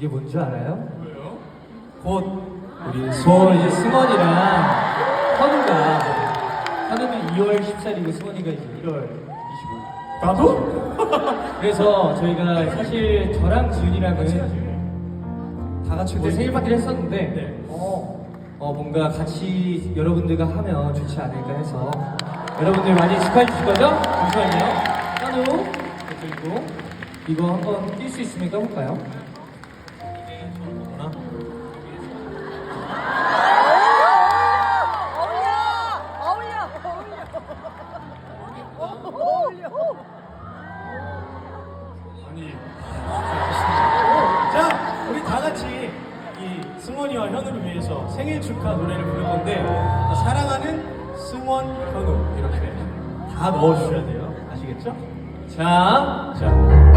이게 뭔지 알아요? 뭐예요? 곧 우리 수원 이제 승원이랑 현우가 현우는 2월 14일이고 승원이가 이제 1월 25일. 나도? 그래서 저희가 사실 저랑 지훈이랑은 다 같이 그때 생일 파티를 했었는데 네. 어, 어, 뭔가 같이 여러분들과 하면 좋지 않을까 해서 여러분들 많이 축하해 주실 거죠? 잠시만요. 현우 그리고 이거 한번 뛸 수 있으면 까볼까요? 승원이와 현우를 위해서 생일 축하 노래를 부를 건데 사랑하는 승원, 현우 이렇게 다 넣어주셔야 돼요. 아시겠죠? 자, 자,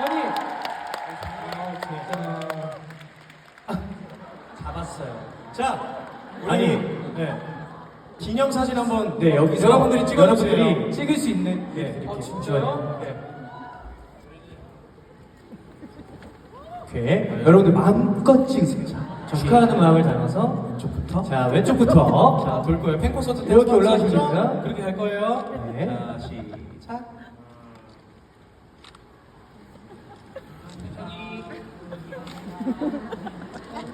아니, 아, 진짜. 잡았어요. 자, 우리 아니. 네. 기념 사진 한번 네, 여기서 여러분들이 찍어주세요. 여러분들이 찍을 수 있는 네. 이렇게 어, 진짜요? 네. 오케이. 여러분들 마음껏 찍으세요. 자, 축하하는 마음을 담아서 왼쪽부터. 자, 왼쪽부터. 자, 돌 거예요. 팬 콘서트 때 이렇게 올라가시면? 됩니다. 그렇게 할 거예요. 네. 자, 시작.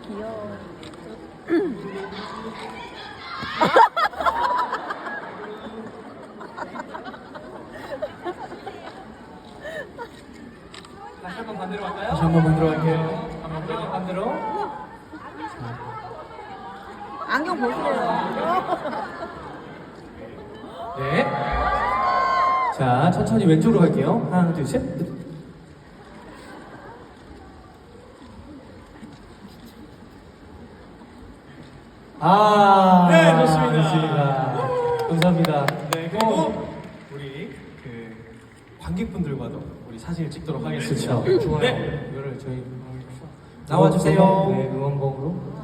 귀여워. 다시 한번 반대로 갈까요? 다시 한번 만들어 갈게요. 반대로, 반대로. 안경 보세요. 네. 자, 천천히 왼쪽으로 갈게요. 하나, 둘, 셋. 아, 네, 좋습니다. 좋습니다. 감사합니다. 네, 그리고 우리 그 관객분들과도 우리 사진을 찍도록 하겠습니다. 그렇죠. 네. 이거를 저희 나와주세요. 네, 응원봉으로.